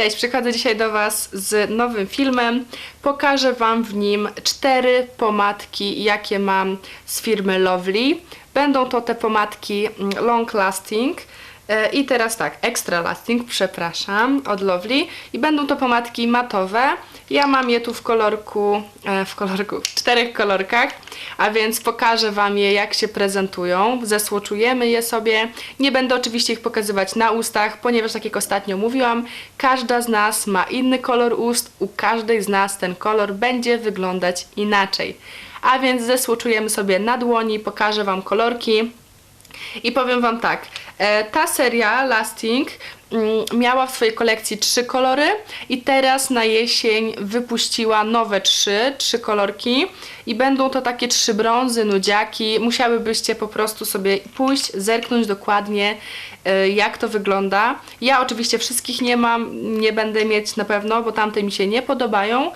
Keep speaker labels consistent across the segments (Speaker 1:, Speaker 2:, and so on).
Speaker 1: Cześć, przychodzę dzisiaj do Was z nowym filmem. Pokażę Wam w nim cztery pomadki, jakie mam z firmy Lovely. Będą to te pomadki mm, long lasting. E, I teraz tak, extra lasting, przepraszam, od Lovely. I będą to pomadki matowe. Ja mam je tu w kolorku, e, w kolorku, w czterech kolorkach, a więc pokażę Wam je, jak się prezentują. Zesłoczujemy je sobie. Nie będę oczywiście ich pokazywać na ustach, ponieważ tak jak ostatnio mówiłam, każda z nas ma inny kolor ust, u każdej z nas ten kolor będzie wyglądać inaczej. A więc zesłoczujemy sobie na dłoni, pokażę Wam kolorki. I powiem Wam tak, e, ta seria Lasting mm, miała w swojej kolekcji trzy kolory i teraz na jesień wypuściła nowe trzy, trzy kolorki i będą to takie trzy brązy, nudziaki. Musiałybyście po prostu sobie pójść, zerknąć dokładnie e, jak to wygląda. Ja oczywiście wszystkich nie mam, nie będę mieć na pewno, bo tamte mi się nie podobają.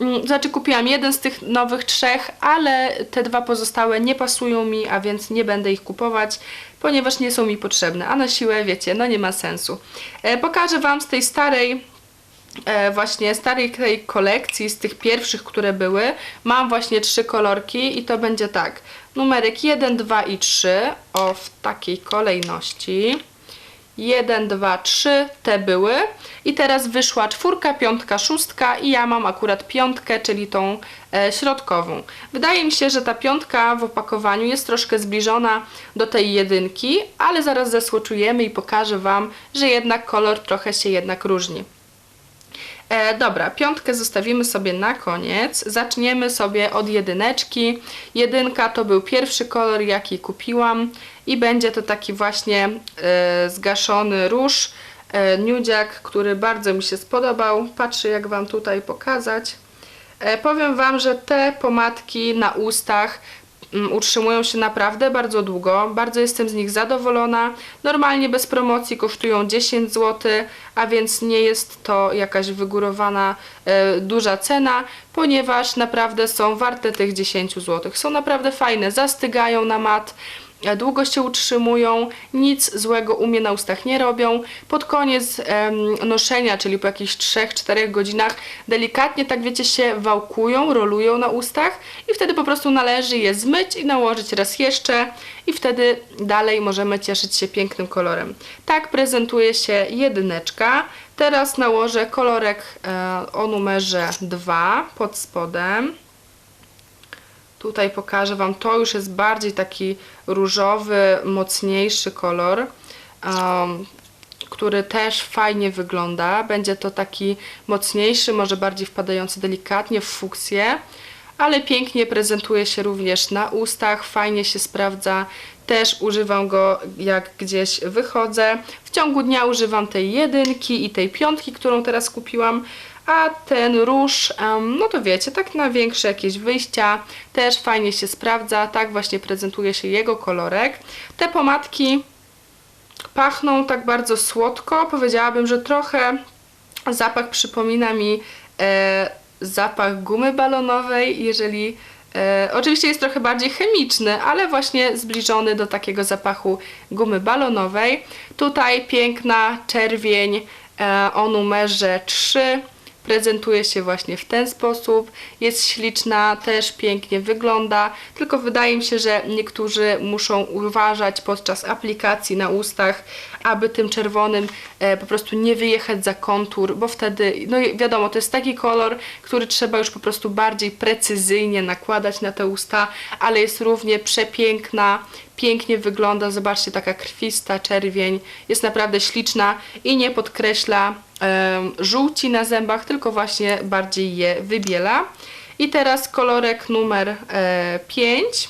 Speaker 1: Mm, Znaczy kupiłam jeden z tych nowych trzech, ale te dwa pozostałe nie pasują mi, a więc nie będę ich kupować, ponieważ nie są mi potrzebne. A na siłę, wiecie, no nie ma sensu. E, pokażę Wam z tej starej e, właśnie starej tej kolekcji, z tych pierwszych, które były, mam właśnie trzy kolorki i to będzie tak. Numerek 1, 2 i 3, o w takiej kolejności. 1, 2, 3 te były i teraz wyszła czwórka, piątka, szóstka i ja mam akurat piątkę, czyli tą e, środkową. Wydaje mi się, że ta piątka w opakowaniu jest troszkę zbliżona do tej jedynki, ale zaraz zesłoczujemy i pokażę Wam, że jednak kolor trochę się jednak różni. E, dobra, piątkę zostawimy sobie na koniec. Zaczniemy sobie od jedyneczki. Jedynka to był pierwszy kolor, jaki kupiłam i będzie to taki właśnie e, zgaszony róż, e, nudziak, który bardzo mi się spodobał. Patrzę jak Wam tutaj pokazać. E, powiem Wam, że te pomadki na ustach mm, utrzymują się naprawdę bardzo długo. Bardzo jestem z nich zadowolona. Normalnie bez promocji kosztują 10 zł, a więc nie jest to jakaś wygórowana e, duża cena, ponieważ naprawdę są warte tych 10 zł. Są naprawdę fajne, zastygają na mat. E, Długo się utrzymują, nic złego u mnie na ustach nie robią. Pod koniec em, noszenia, czyli po jakichś 3-4 godzinach, delikatnie tak wiecie się wałkują, rolują na ustach i wtedy po prostu należy je zmyć i nałożyć raz jeszcze i wtedy dalej możemy cieszyć się pięknym kolorem. Tak prezentuje się jedyneczka. Teraz nałożę kolorek e, o numerze 2 pod spodem. Tutaj pokażę Wam, to już jest bardziej taki różowy, mocniejszy kolor, um, który też fajnie wygląda. Będzie to taki mocniejszy, może bardziej wpadający delikatnie w fuksję, ale pięknie prezentuje się również na ustach, fajnie się sprawdza. Też używam go jak gdzieś wychodzę. W ciągu dnia używam tej jedynki i tej piątki, którą teraz kupiłam, a ten róż, no to wiecie, tak na większe jakieś wyjścia też fajnie się sprawdza, tak właśnie prezentuje się jego kolorek. Te pomadki pachną tak bardzo słodko, powiedziałabym, że trochę zapach przypomina mi e, zapach gumy balonowej, jeżeli e, oczywiście jest trochę bardziej chemiczny, ale właśnie zbliżony do takiego zapachu gumy balonowej. Tutaj piękna czerwień e, o numerze 3 prezentuje się właśnie w ten sposób. Jest śliczna, też pięknie wygląda, tylko wydaje mi się, że niektórzy muszą uważać podczas aplikacji na ustach, aby tym czerwonym e, po prostu nie wyjechać za kontur, bo wtedy, no wiadomo, to jest taki kolor, który trzeba już po prostu bardziej precyzyjnie nakładać na te usta, ale jest równie przepiękna, pięknie wygląda, zobaczcie, taka krwista czerwień, jest naprawdę śliczna i nie podkreśla żółci na zębach, tylko właśnie bardziej je wybiela. I teraz kolorek numer 5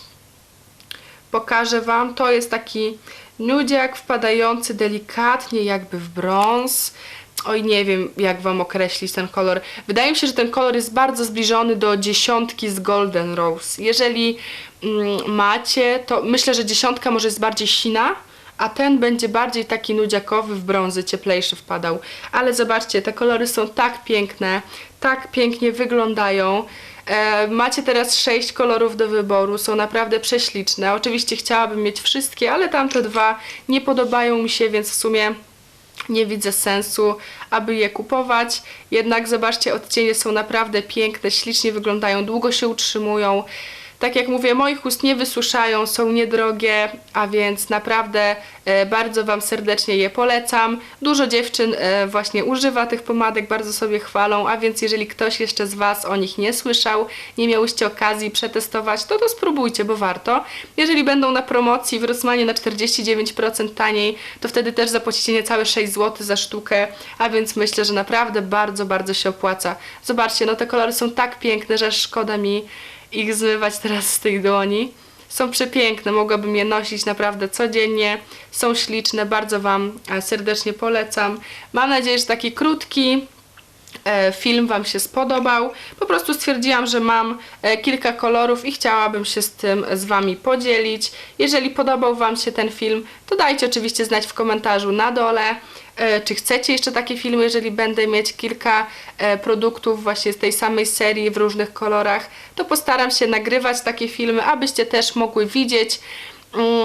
Speaker 1: pokażę Wam. To jest taki nudziak wpadający delikatnie jakby w brąz. Oj, nie wiem jak Wam określić ten kolor. Wydaje mi się, że ten kolor jest bardzo zbliżony do dziesiątki z Golden Rose. Jeżeli mm, macie, to myślę, że dziesiątka może jest bardziej sina, a ten będzie bardziej taki nudziakowy w brązy, cieplejszy wpadał. Ale zobaczcie, te kolory są tak piękne, tak pięknie wyglądają. E, macie teraz sześć kolorów do wyboru, są naprawdę prześliczne. Oczywiście chciałabym mieć wszystkie, ale tamte dwa nie podobają mi się, więc w sumie nie widzę sensu, aby je kupować. Jednak zobaczcie, odcienie są naprawdę piękne, ślicznie wyglądają, długo się utrzymują. Tak jak mówię, moich ust nie wysuszają, są niedrogie, a więc naprawdę e, bardzo Wam serdecznie je polecam. Dużo dziewczyn e, właśnie używa tych pomadek, bardzo sobie chwalą, a więc jeżeli ktoś jeszcze z Was o nich nie słyszał, nie miałyście okazji przetestować, to to spróbujcie, bo warto. Jeżeli będą na promocji w na 49% taniej, to wtedy też zapłacicie niecałe 6 zł za sztukę, a więc myślę, że naprawdę bardzo, bardzo się opłaca. Zobaczcie, no te kolory są tak piękne, że szkoda mi ich zmywać teraz z tej dłoni. Są przepiękne, mogłabym je nosić naprawdę codziennie. Są śliczne, bardzo Wam e, serdecznie polecam. Mam nadzieję, że taki krótki film Wam się spodobał. Po prostu stwierdziłam, że mam e, kilka kolorów i chciałabym się z tym z Wami podzielić. Jeżeli podobał Wam się ten film, to dajcie oczywiście znać w komentarzu na dole. E, Czy chcecie jeszcze takie filmy, jeżeli będę mieć kilka e, produktów właśnie z tej samej serii w różnych kolorach, to postaram się nagrywać takie filmy, abyście też mogły widzieć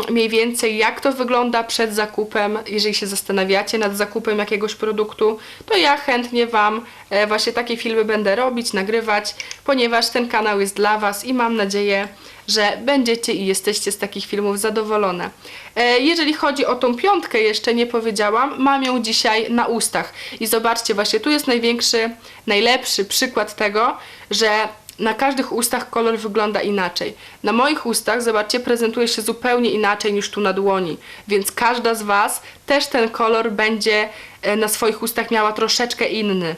Speaker 1: mniej więcej jak to wygląda przed zakupem. Jeżeli się zastanawiacie nad zakupem jakiegoś produktu, to ja chętnie Wam e, właśnie takie filmy będę robić, nagrywać, ponieważ ten kanał jest dla Was i mam nadzieję, że będziecie i jesteście z takich filmów zadowolone. E, Jeżeli chodzi o tą piątkę, jeszcze nie powiedziałam, mam ją dzisiaj na ustach. I zobaczcie, właśnie tu jest największy, najlepszy przykład tego, że na każdych ustach kolor wygląda inaczej. Na moich ustach, zobaczcie, prezentuje się zupełnie inaczej niż tu na dłoni. Więc każda z Was też ten kolor będzie e, na swoich ustach miała troszeczkę inny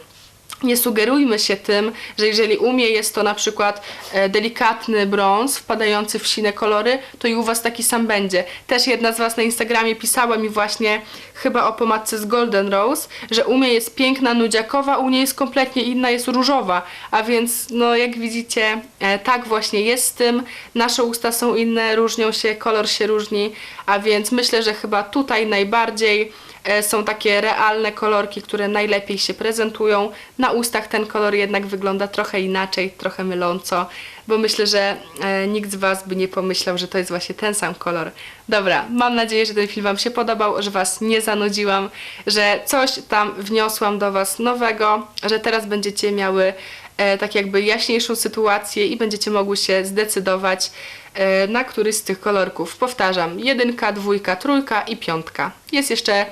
Speaker 1: nie sugerujmy się tym, że jeżeli u mnie jest to na przykład e, delikatny brąz wpadający w sine kolory, to i u Was taki sam będzie. Też jedna z Was na Instagramie pisała mi właśnie chyba o pomadce z Golden Rose, że u mnie jest piękna, nudziakowa, u niej jest kompletnie inna, jest różowa. A więc, no jak widzicie, e, tak właśnie jest z tym. Nasze usta są inne, różnią się, kolor się różni, a więc myślę, że chyba tutaj najbardziej e, są takie realne kolorki, które najlepiej się prezentują. Na ustach ten kolor jednak wygląda trochę inaczej, trochę myląco, bo myślę, że e, nikt z Was by nie pomyślał, że to jest właśnie ten sam kolor. Dobra, mam nadzieję, że ten film Wam się podobał, że Was nie zanudziłam, że coś tam wniosłam do Was nowego, że teraz będziecie miały e, tak jakby jaśniejszą sytuację i będziecie mogły się zdecydować e, na któryś z tych kolorków. Powtarzam, jedynka, dwójka, trójka i piątka. Jest jeszcze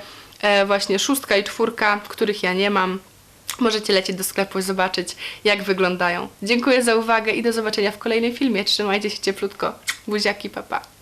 Speaker 1: właśnie szóstka i czwórka, których ja nie mam. Możecie lecieć do sklepu i zobaczyć, jak wyglądają. Dziękuję za uwagę i do zobaczenia w kolejnym filmie. Trzymajcie się cieplutko. Buziaki, papa. Pa.